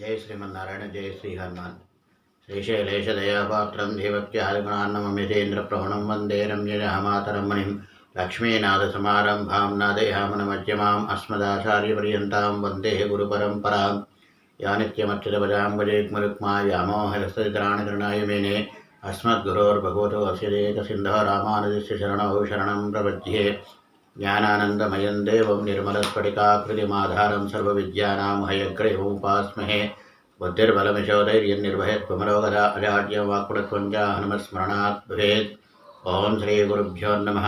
జయ శ్రీమన్నారాయణ జయ శ్రీ హనుమాన్ శ్రీశైలేశదయాపాత్రం దేవత్యాదిగుణాన్నమమితేంద్రప్రవణం వందే రమ్యజహమాతరం మణిం లక్ష్మీనాథసమారంభాం నాదయామనమధ్యమాం అస్మదాచార్యపర్యంతాం వందే గురుపరంపరాం యా నిత్యమచ్యుతపదాంబజేగ్మరుక్మా వ్యామోహరస్తరాణికరణాయ మేనే అస్మద్గురోర్భగవతో అసిదేక సింధో రామానుజస్య శరణౌ శరణం ప్రపద్యే జ్ఞానానందమయం దేవం నిర్మలస్ఫటికాకృతిమాధారం సర్వవిద్యానాం హయగ్రహోపాస్మహే బుద్ధిర్బలమిశోధైర్యం నిర్భయత్వమరోగదా అజాడ్యం వాక్కుడత్వం చ హనుమస్మరణాత్ భవేత్ ఓం శ్రీ గురుభ్యో నమ.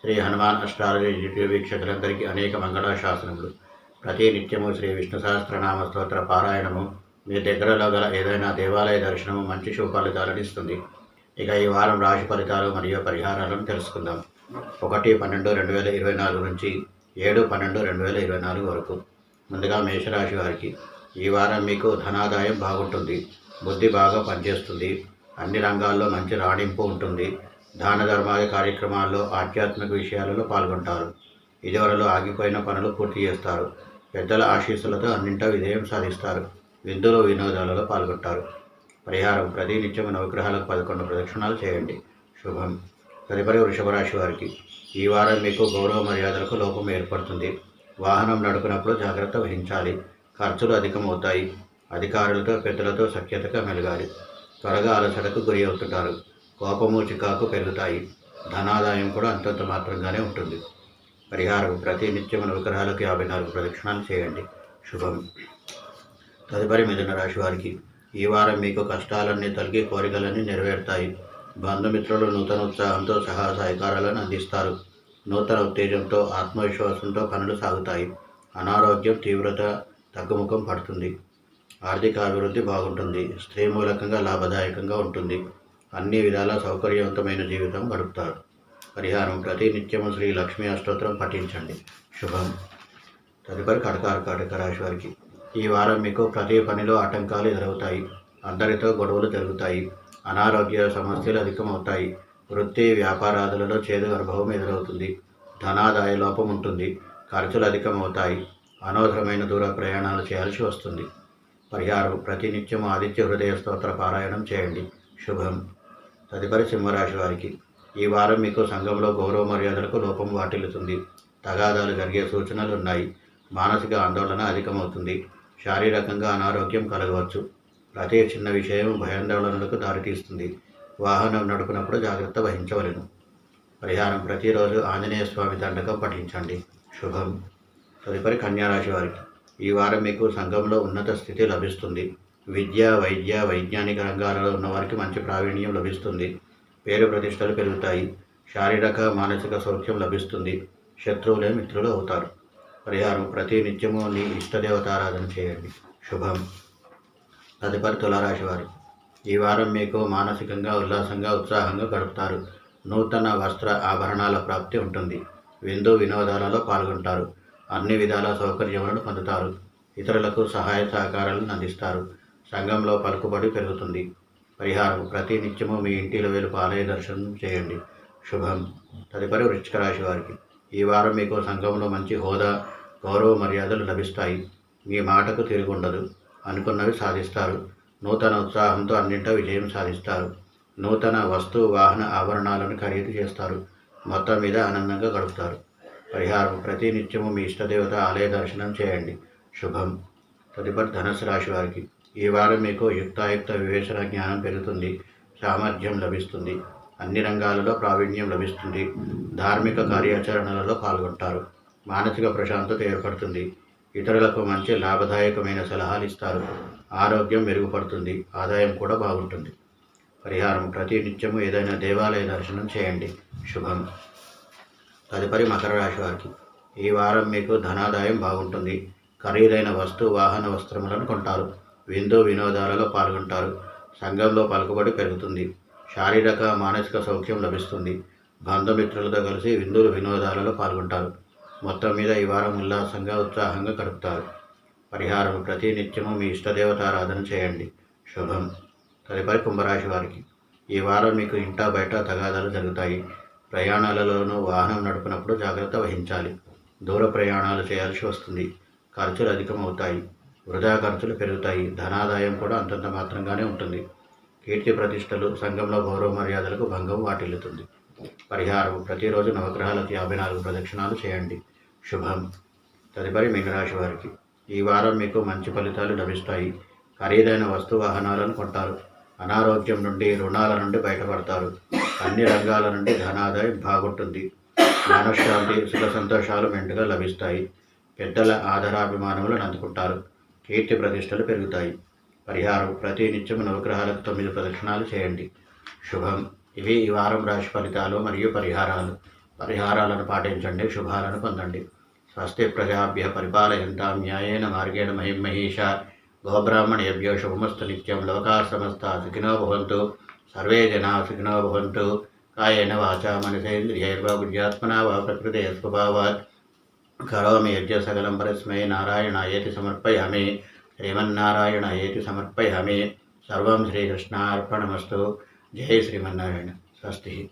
శ్రీ హనుమాన్ అష్టాలజీ యూట్యూబ్ వీక్షకులందరికీ అనేక మంగళాశాసనములు. ప్రతి నిత్యము శ్రీ విష్ణు సహస్రనామ స్తోత్ర పారాయణము. మీ దగ్గరలో గల ఏదైనా దేవాలయ దర్శనము మంచి శుభ ఫలితాలను ఇస్తుంది. ఇక ఈ వారం రాశి ఫలితాలు మరియు పరిహారాలను తెలుసుకుందాం. ఒకటి పన్నెండు రెండు వేల ఇరవై నాలుగు నుంచి ఏడు పన్నెండు రెండు వేల ఇరవై నాలుగు వరకు. ముందుగా మేషరాశి వారికి ఈ వారం మీకు ధనాదాయం బాగుంటుంది బుద్ధి బాగా పనిచేస్తుంది అన్ని రంగాల్లో మంచి రాణింపు ఉంటుంది. దాన ధర్మాది కార్యక్రమాల్లో ఆధ్యాత్మిక విషయాలలో పాల్గొంటారు. ఇదివరలో ఆగిపోయిన పనులు పూర్తి చేస్తారు. పెద్దల ఆశీస్సులతో అన్నింటా విజయం సాధిస్తారు. విందులు వినోదాలలో పాల్గొంటారు. పరిహారం ప్రతి నిత్యం నవగ్రహాలకు పదకొండు ప్రదక్షిణాలు చేయండి. శుభం. తదుపరి వృషభరాశి వారికి ఈ వారం మీకు గౌరవ మర్యాదలకు లోపం ఏర్పడుతుంది. వాహనం నడుపునప్పుడు జాగ్రత్త వహించాలి. ఖర్చులు అధికమవుతాయి. అధికారులతో పెద్దలతో సఖ్యతగా మెలగాలి. త్వరగా అలసటకు గురి అవుతుంటారు. కోపము చికాకు పెరుగుతాయి. ధనాదాయం కూడా అంతంత మాత్రంగానే ఉంటుంది. పరిహారం ప్రతి నిత్యం విగ్రహాలకు యాభై నాలుగు ప్రదక్షిణాలు చేయండి. శుభం. తదుపరి మిథున రాశి వారికి ఈ వారం మీకు కష్టాలన్నీ తొలగి కోరికలన్నీ నెరవేరుతాయి. బంధుమిత్రులు నూతన ఉత్సాహంతో సహా సహకారాలను అందిస్తారు. నూతన ఉత్తేజంతో ఆత్మవిశ్వాసంతో పనులు సాగుతాయి. అనారోగ్యం తీవ్రత తగ్గుముఖం పడుతుంది. ఆర్థిక అభివృద్ధి బాగుంటుంది. స్త్రీ మూలకంగా లాభదాయకంగా ఉంటుంది. అన్ని విధాల సౌకర్యవంతమైన జీవితం గడుపుతారు. పరిహారం ప్రతి నిత్యము శ్రీ లక్ష్మీ అష్టోత్తరం పఠించండి. శుభం. తదుపరి కడక రాశి వారికి. ఈ వారం మీకు ప్రతి పనిలో ఆటంకాలు ఎదురవుతాయి. అందరితో గొడవలు జరుగుతాయి. అనారోగ్య సమస్యలు అధికమవుతాయి. వృత్తి వ్యాపారాదులలో చేదు అనుభవం ఎదురవుతుంది. ధనాదాయ లోపం ఉంటుంది. ఖర్చులు అధికమవుతాయి. అనవసరమైన దూర ప్రయాణాలు చేయాల్సి వస్తుంది. పరిహారం ప్రతినిత్యం ఆదిత్య హృదయ స్తోత్ర పారాయణం చేయండి. శుభం. తదుపరి సింహరాశి వారికి ఈ వారం మీకు సంఘంలో గౌరవ మర్యాదలకు లోపం వాటిల్లుతుంది. తగాదాలు జరిగే సూచనలు ఉన్నాయి మానసిక ఆందోళన అధికమవుతుంది. శారీరకంగా అనారోగ్యం కలగవచ్చు. ప్రతి చిన్న విషయం భయాందోళనలకు దారితీస్తుంది. వాహనం నడుపునప్పుడు జాగ్రత్త వహించవలెను. పరిహారం ప్రతిరోజు ఆంజనేయ స్వామి దండకం పఠించండి. శుభం. తదుపరి కన్యారాశి వారికి. ఈ వారం మీకు సంఘంలో ఉన్నత స్థితి లభిస్తుంది. విద్య వైద్య వైజ్ఞానిక రంగాలలో ఉన్నవారికి మంచి ప్రావీణ్యం లభిస్తుంది. పేరు ప్రతిష్టలు పెరుగుతాయి. శారీరక మానసిక సౌఖ్యం లభిస్తుంది. శత్రువులే మిత్రులు అవుతారు. పరిహారం ప్రతి నిత్యము నీ ఇష్టదేవతారాధన చేయండి. శుభం. తదుపరి తులారాశి వారు. ఈ వారం మీకు మానసికంగా ఉల్లాసంగా ఉత్సాహంగా గడుపుతారు. నూతన వస్త్ర ఆభరణాల ప్రాప్తి ఉంటుంది. విందు వినోదాలలో పాల్గొంటారు. అన్ని విధాల సౌకర్యములను పొందుతారు. ఇతరులకు సహాయ సహకారాలను అందిస్తారు. సంఘంలో పలుకుబడి పెరుగుతుంది. పరిహారం ప్రతి నిత్యము మీ ఇంటిలో వెలుపు ఆలయ దర్శనం చేయండి. శుభం. తదుపరి వృశ్చిక రాశి వారికి. ఈ వారం మీకు సంఘంలో మంచి హోదా గౌరవ మర్యాదలు లభిస్తాయి. మీ మాటకు తిరుగుండదు. అనుకున్నవి సాధిస్తారు. నూతన ఉత్సాహంతో అన్నింటా విజయం సాధిస్తారు. నూతన వస్తు వాహన ఆభరణాలను ఖరీదు చేస్తారు. మొత్తం మీద ఆనందంగా గడుపుతారు. పరిహారం ప్రతి నిత్యము మీ ఇష్టదేవత ఆలయ దర్శనం చేయండి. శుభం. తదుపరి ధనుసు రాశి వారికి. ఈ వారం మీకు యుక్తాయుక్త వివేచన జ్ఞానం పెరుగుతుంది. సామర్థ్యం లభిస్తుంది. అన్ని రంగాలలో ప్రావీణ్యం లభిస్తుంది. ధార్మిక కార్యాచరణలలో పాల్గొంటారు. మానసిక ప్రశాంతత ఏర్పడుతుంది. ఇతరులకు మంచి లాభదాయకమైన సలహాలు ఇస్తారు. ఆరోగ్యం మెరుగుపడుతుంది. ఆదాయం కూడా బాగుంటుంది. పరిహారం ప్రతి నిత్యము ఏదైనా దేవాలయ దర్శనం చేయండి. శుభం. తదుపరి మకర రాశి వారికి. ఈ వారం మీకు ధనాదాయం బాగుంటుంది. ఖరీదైన వస్తు వాహన వస్త్రములను కొంటారు. విందు వినోదాలలో పాల్గొంటారు. సంఘంలో పలుకుబడి పెరుగుతుంది. శారీరక మానసిక సౌఖ్యం లభిస్తుంది. బంధుమిత్రులతో కలిసి విందులు వినోదాలలో పాల్గొంటారు. మొత్తం మీద ఈ వారం ఉల్లాసంగా ఉత్సాహంగా గడుపుతారు. పరిహారం ప్రతి నిత్యము మీ ఇష్టదేవతారాధన చేయండి. శుభం. తదుపరి కుంభరాశి వారికి. ఈ వారం మీకు ఇంటా బయట తగాదాలు జరుగుతాయి. ప్రయాణాలలోనూ వాహనం నడుపునప్పుడు జాగ్రత్త వహించాలి. దూర ప్రయాణాలు చేయాల్సి వస్తుంది. ఖర్చులు అధికమవుతాయి. వృధా ఖర్చులు పెరుగుతాయి. ధనాదాయం కూడా అంతంత మాత్రంగానే ఉంటుంది. కీర్తి ప్రతిష్టలు సంఘంలో గౌరవ మర్యాదలకు భంగం వాటిల్లుతుంది. పరిహారం ప్రతిరోజు నవగ్రహాలకు యాభై నాలుగు ప్రదక్షిణాలు చేయండి. శుభం. తదుపరి మీనరాశి వారికి ఈ వారం మీకు మంచి ఫలితాలు లభిస్తాయి. ఖరీదైన వస్తు వాహనాలను కొంటారు. అనారోగ్యం నుండి రుణాల నుండి బయటపడతారు. అన్ని రంగాల నుండి ధనాదాయం బాగుంటుంది మనశ్శాంతి సుఖ సంతోషాలు మెండుగా లభిస్తాయి. పెద్దల ఆదరాభిమానములను అందుకుంటారు. కీర్తి ప్రతిష్టలు పెరుగుతాయి. పరిహారం ప్రతి నిత్యం నవగ్రహాలకు తొమ్మిది ప్రదక్షిణాలు చేయండి. శుభం. ఇవి ఈ వారం రాశి ఫలితాలు మరియు పరిహారాలు. పరిహారాలను పాటించండి శుభాలను పొందండి. స్వస్తి ప్రజాభ్య పరిపాలయంతాం న్యాయేన మార్గేణ మహిమహీష గోబ్రాహ్మణేభ్యో శుభమస్తు నిత్యం లోకా సమస్త సుఖినో భవంతు. సర్వే జనా సుఖినో భవంతు. కాయేన వాచా మనసేంద్రియైర్వా బుద్ధ్యాత్మనా వా ప్రకృతి స్వభావాత్. కరోమి యజ్ఞ సకలం పరస్మై నారాయణ ఏతి సమర్పయామి. శ్రీమన్నారాయణ ఏతి సమర్పయామి. సర్వం శ్రీకృష్ణార్పణమస్తు. జై శ్రీమన్నారాయణ. స్వస్తి.